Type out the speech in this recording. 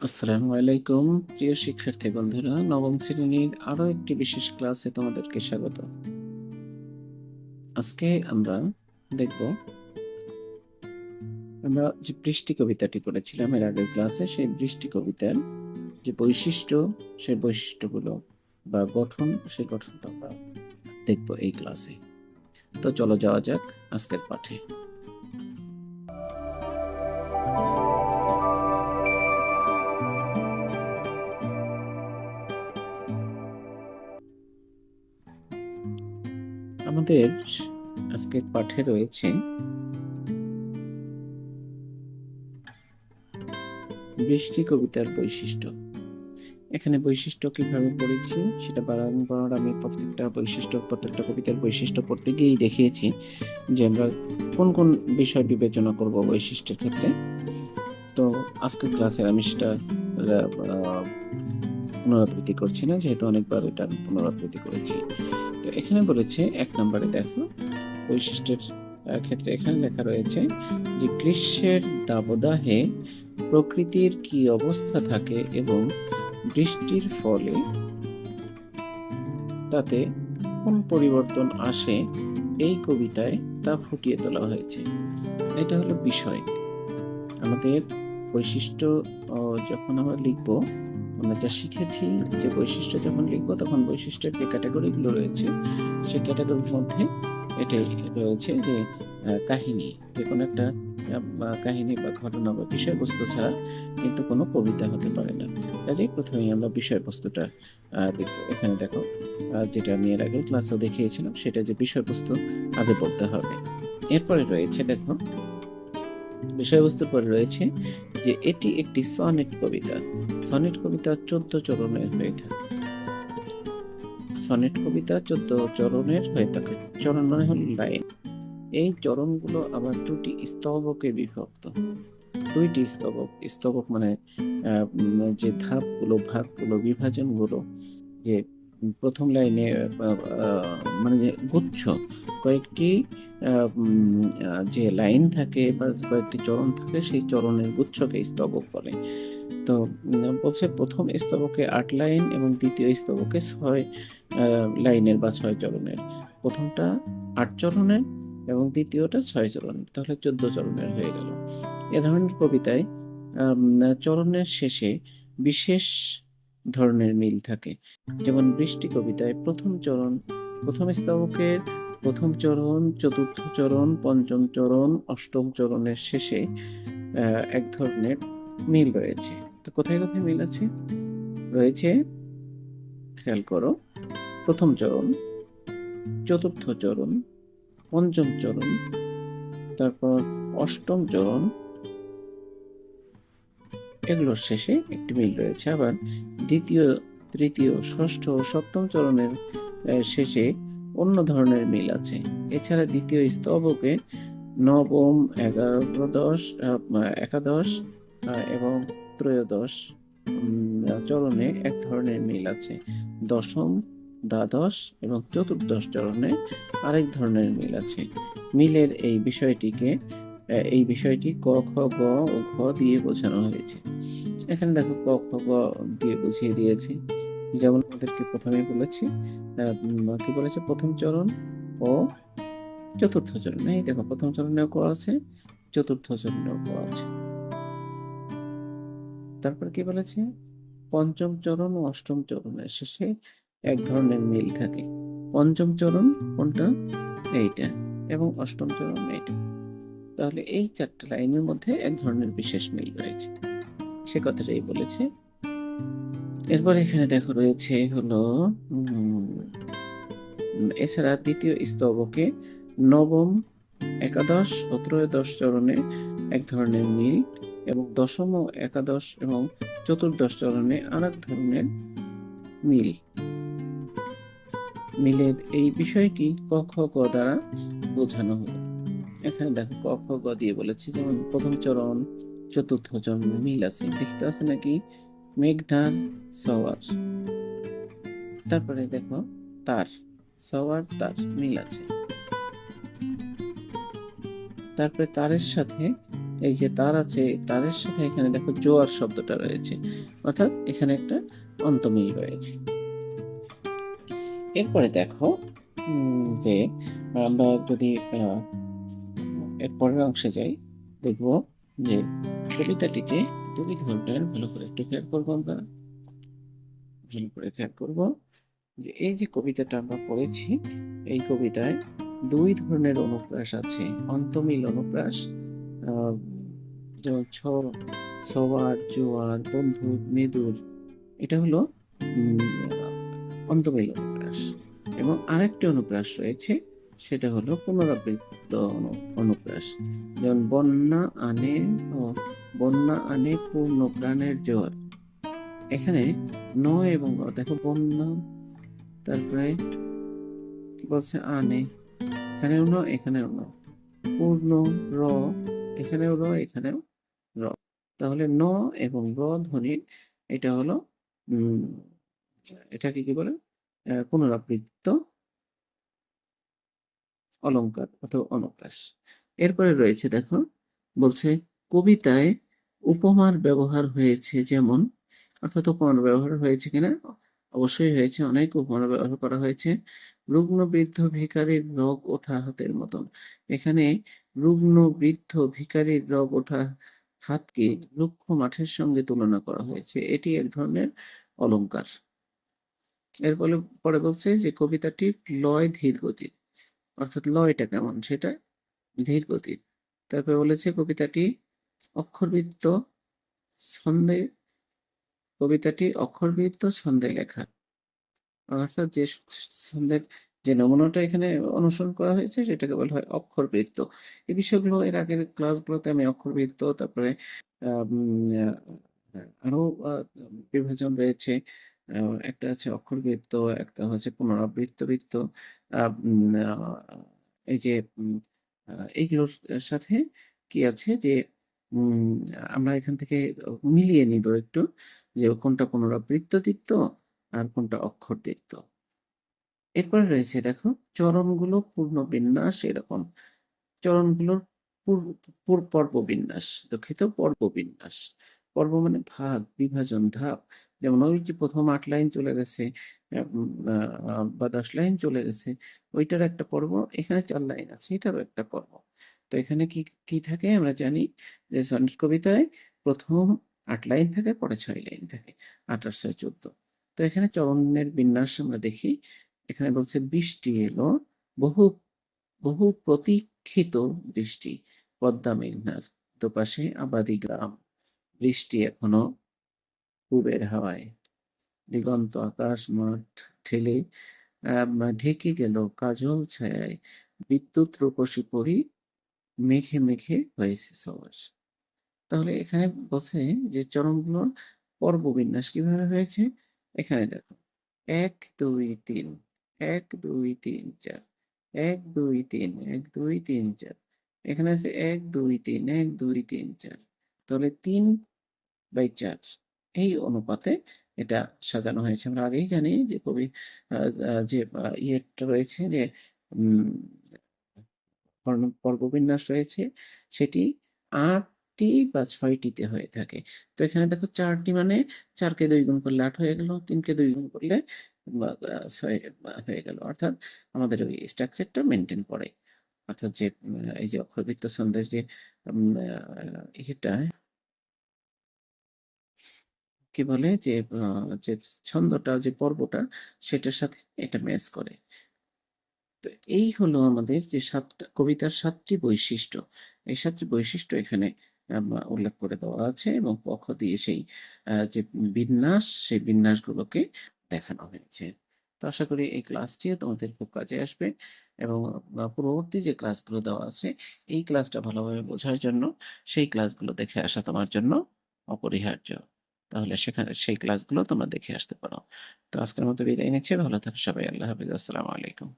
আসসালামু আলাইকুম, প্রিয় শিক্ষার্থী বন্ধুরা, নবম শ্রেণির আরও একটি বিশেষ ক্লাসে তোমাদেরকে স্বাগত। আজকে আমরা দেখব, আমরা যে বৃষ্টি কবিতাটি পড়েছিলাম এর আগের ক্লাসে, সেই বৃষ্টি কবিতার যে বৈশিষ্ট্য, সেই বৈশিষ্ট্যগুলো বা গঠন, সেই গঠনটা আমরা দেখব এই ক্লাসে। তো চলো যাওয়া যাক আজকের পাঠে। আমাদের আজকের পাঠে রয়েছে বৃষ্টি কবিতার বৈশিষ্ট্য। এখানে বৈশিষ্ট্য কীভাবে পড়েছি সেটা বারংবার আমি প্রত্যেকটা বৈশিষ্ট্য, প্রত্যেকটা কবিতার বৈশিষ্ট্য পড়তে গিয়েই দেখিয়েছি যে আমরা কোন কোন বিষয় বিবেচনা করব বৈশিষ্ট্যের ক্ষেত্রে। তো আজকের ক্লাসের আমি সেটা পুনরাবৃত্তি করছি না, যেহেতু অনেকবার এটা পুনরাবৃত্তি করেছি। তো এখানে বলেছে, এক নম্বরে দেখো, বৈশিষ্ট্যের ক্ষেত্রে এখানে লেখা রয়েছে যে গ্রীষ্মের দাবদাহে প্রকৃতির কি অবস্থা থাকে এবং বৃষ্টির ফলে তাতে কোন পরিবর্তন আসে এই কবিতায় তা ফুটিয়ে তোলা হয়েছে। এটা হলো বিষয়। আমাদের বৈশিষ্ট্য যখন আমরা লিখব, আমরা যা শিখেছি, যে বৈশিষ্ট্য যখন লিখব, তখন বৈশিষ্ট্যের যে ক্যাটাগরিগুলো রয়েছে, সেই ক্যাটাগরির মধ্যে এটাই রয়েছে যে কাহিনী, যে কোনো একটা কাহিনী বা ঘটনা বা বিষয়বস্তু ছাড়া কিন্তু কোনো কবিতা হতে পারে না। কাজেই প্রথমেই আমরা বিষয়বস্তুটা এখানে দেখো যেটা আমি এর আগের ক্লাসেও দেখিয়েছিলাম, সেটা যে বিষয়বস্তু আগে বলতে হবে। এরপরে রয়েছে দেখো, বিষয়বস্তুর পরে রয়েছে যে, এটি একটি সনেট কবিতা। সনেট কবিতা চোদ্দ চরণের হয়ে থাকে। সনেট কবিতা চোদ্দ চরণের হয়ে থাকে। চরণ মানে হল লাইন। এই চরণগুলো আবার দুটি স্তবকে বিভক্ত। দুইটি স্তবক। স্তবক মানে যে ধাপগুলো ভাগগুলো বিভাজনগুলো যে প্রথম লাইনে মানে গুচ্ছ কয়েকটি আহ, যে লাইন থাকে বা কয়েকটি চরণ থাকে সেই চরণের গুচ্ছকে স্তবক বলে। তো বলছে প্রথম স্তবকে আট লাইন এবং দ্বিতীয় স্তবকে ছয় লাইনের বা ছয় চরণের প্রথমটা আট চরণের এবং দ্বিতীয়টা ছয় চরণের তাহলে চোদ্দ চরণের হয়ে গেল। এ ধরনের কবিতায় চরণের শেষে বিশেষ ধরনের মিল থাকে। যেমন বৃষ্টি কবিতায় প্রথম চরণ প্রথম স্তবকের প্রথম চরণ চতুর্থ চরণ পঞ্চম চরণ অষ্টম চরণের শেষে এক ধরনের মিল রয়েছে। তো কোথায় কোথায় মিল আছে? রয়েছে খেয়াল করো প্রথম চরণ চতুর্থ চরণ পঞ্চম চরণ তারপর অষ্টম চরণ। এগুলোর শেষে একটি মিল রয়েছে। আবার দ্বিতীয় তৃতীয় ষষ্ঠ ও সপ্তম চরণের শেষে অন্য ধরনের মিল আছে। এছাড়া দ্বিতীয় স্তবকে নবম আহ, একাদশ এবং ত্রয়োদশ চরণে এক ধরনের মিল আছে। দশম, দ্বাদশ এবং চতুর্দশ চরণে আরেক ধরনের মিল আছে। মিলের এই বিষয়টিকে এই বিষয়টি ক, খ, গ ও ঘ দিয়ে বোঝানো হয়েছে। এখানে দেখো ক, খ, গ দিয়ে বুঝিয়ে দিয়েছি। যেমন আমাদেরকে প্রথমেই বলেছি কি বলেছে? প্রথম চরণ ও চতুর্থ চরণ। এই দেখো, প্রথম চরণেও ক আছে, চতুর্থ চরণেও ক আছে। তারপর কি বলেছে? পঞ্চম চরণ ও অষ্টম চরণের শেষে এক ধরনের মিল থাকে। পঞ্চম চরণ কোনটা? এইটা। এবং অষ্টম চরণ এইটা। তাহলে এই চারটা লাইনের মধ্যে এক ধরনের বিশেষ মিল রয়েছে। সে কথাটাই বলেছে। এরপর এখানে দেখো রয়েছে হলো এছাড়া দ্বিতীয় স্তবকে নবম, একাদশ ও ত্রয়োদশ চরণে এক ধরনের মিল এবং দশম ও একাদশ এবং চতুর্দশ চরণে আরেক ধরনের মিল। মিলের এই বিষয়টি ক, খ, গ দ্বারা বোঝানো হলো। এখানে দেখো ক, খ, গ দিয়ে বলেছে, যেমন প্রথম চরণ, চতুর্থ চরণে, মিল আছে। দেখতে আছে নাকি? মেঘঢাল সওয়ার। তারপরে দেখো, তার। সওয়ার, তার, মিল আছে। তারপরে তারের সাথে এই যে তার আছে তারের সাথে এখানে দেখো জোয়ার শব্দটা রয়েছে। অর্থাৎ এখানে একটা অন্তমিল রয়েছে। এরপরে দেখো যে আমরা যদি আহ, এর পরের অংশে যাই দেখব যে কবিতাটিকে দুই ধরনের ভালো করে একটু খেয়াল করব আমরা। ভালো করে খেয়াল করব যে এই যে কবিতাটা আমরা পড়েছি এই কবিতায় দুই ধরনের অনুপ্রাস আছে অন্তমিল অনুপ্রাস সবার জোয়ার বন্ধুর মেদুর এটা হলো উম, অনুপ্রাস। এবং আরেকটি অনুপ্রাস রয়েছে সেটা হলো পুনরাবৃত্ত অনু- অনুপ্রাস। যেমন বন্যা আনে বন্যা আনে পূর্ণ প্রাণের জোয়ার। এখানে ন এবং দেখো বন্যা তারপরে কি বলছে? আনে। এখানেও ন এখানেও ন। পূর্ণ র এখানেও র এখানেও র। তাহলে ন এবং র ধ্বনির এটা হলো এটাকে কি বলে? পুনরাবৃত্ত অলংকার অথবা অনুপ্রাস। এরপরে রয়েছে দেখো, বলছে, কবিতায় উপমার ব্যবহার হয়েছে যেমন, অর্থাৎ উপমার ব্যবহার হয়েছে কিনা? অবশ্যই হয়েছে, অনেক উপমার ব্যবহার করা হয়েছে। রুগ্ন বৃদ্ধ ভিখারির রোগ ওঠা হাতের মতন। এখানে রুগ্ন বৃদ্ধ ভিখারির রোগ ওঠা হাতকে রুক্ষ মাঠের সঙ্গে তুলনা করা হয়েছে। এটি এক ধরনের অলংকার এরপরে পরে বলছে যে কবিতাটি লয় ধীর গতির, অর্থাৎ লয়টা কেমন? সেটা ধীর গতির। তারপরে বলেছে কবিতাটি অক্ষরবৃত্ত ছন্দে, কবিতাটি অক্ষরবৃত্ত ছন্দে লেখা। অর্থাৎ যে ছন্দের যে নমুনাটা এখানে অনুসরণ করা হয়েছে সেটাকে বলা হয় অক্ষরবৃত্ত। এই বিষয়গুলো এর আগের ক্লাসগুলোতে আমি অক্ষরবৃত্ত তারপরে আহ, আরও বিভাজন রয়েছে। একটা আছে অক্ষরবৃত্ত একটা হচ্ছে পুনরাবৃত্ত বৃত্ত এই যে এইগুলোর সাথে কি আছে যে আমরা এখান থেকে মিলিয়ে নিব একটু যে কোনটা পুনরাবৃত্ত দিত্ত আর কোনটা অক্ষর দিত্ত এরপরে রয়েছে দেখো, চরণগুলো পূর্ণ বিন্যাস এরকম। চরণগুলোর পূর- পূর- পর্ব বিন্যাস, দুঃখিত পর্ব বিন্যাস। পর্ব মানে ভাগ, বিভাজন, ধাপ। যেমন ওই যে প্রথম আট লাইন চলে গেছে বা দশ লাইন চলে গেছে, ওইটার একটা পর্ব, এখানে চার লাইন আছে, এটারও একটা পর্ব। তো এখানে কি কি থাকে আমরা জানি যে সনেট কবিতায় প্রথম আট লাইন থাকে, পরে ছয় লাইন থাকে আঠাশ ছয় চোদ্দ। তো এখানে চরণের বিন্যাস আমরা দেখি। এখানে বলছে বৃষ্টি এলো, বহু বহু প্রতীক্ষিত বৃষ্টি, পদ্মা মেঘনার দুপাশে আবাদি গ্রাম। বৃষ্টি এখনও পূবের হাওয়ায়। দিগন্ত আকাশ মাঠ ঠেলে ঢেকে গেল কাজল ছায়ায়। বিদ্যুৎ রূপসী পরি মেঘে মেঘে হয়েছে সবার। তাহলে এখানে বলছে যে চরণগুলোর পর্ব বিন্যাস কীভাবে হয়েছে? এখানে দেখো, এক, দুই, তিন, এক, দুই, তিন, চার, এক, দুই, তিন, এক, দুই, তিন, চার, এখানে আছে এক, দুই, তিন, এক, দুই, তিন, চার, তাহলে তিন বাই চার, এই অনুপাতে এটা সাজানো হয়েছে। আমরা আগেই জানি যে কবি যে ইয়েটা রয়েছে যে পর্ববিন্যাস রয়েছে, সেটি আটটি বা ছয়টিতে হয়ে থাকে। তো এখানে দেখো চারটি মানে চারকে দুই গুণ করলে আট হয়ে গেল তিনকে দুই গুণ করলে ছয় হয়ে গেল। অর্থাৎ আমাদের ওই স্ট্রাকচারটা মেনটেন করে। অর্থাৎ যে এই যে অক্ষরবৃত্ত ছন্দের যে ইয়েটা, কি বলে যে যে ছন্দটা, যে পর্বটা, সেটার সাথে এটা ম্যাচ করে। তো এই হলো আমাদের যে সাতটা, কবিতার সাতটি বৈশিষ্ট্য। এই সাতটি বৈশিষ্ট্য এখানে উল্লেখ করে দেওয়া আছে এবং পক্ষ দিয়ে সেই যে বিন্যাস, সেই বিন্যাসগুলোকে দেখানো হয়েছে। তো আশা করি এই ক্লাসটি তোমাদের খুব কাজে আসবে এবং পূর্ববর্তী যে ক্লাসগুলো দেওয়া আছে, এই ক্লাসটা ভালোভাবে বোঝার জন্য, সেই ক্লাসগুলো দেখে আসা তোমার জন্য অপরিহার্য। তাহলে সেখানে, সেই ক্লাসগুলো তোমরা দেখে আসতে পারো। তো আজকের মতো বিদায় নিচ্ছি। ভালো থাকো সবাই। আল্লাহ হাফিজ। আসসালামু আলাইকুম।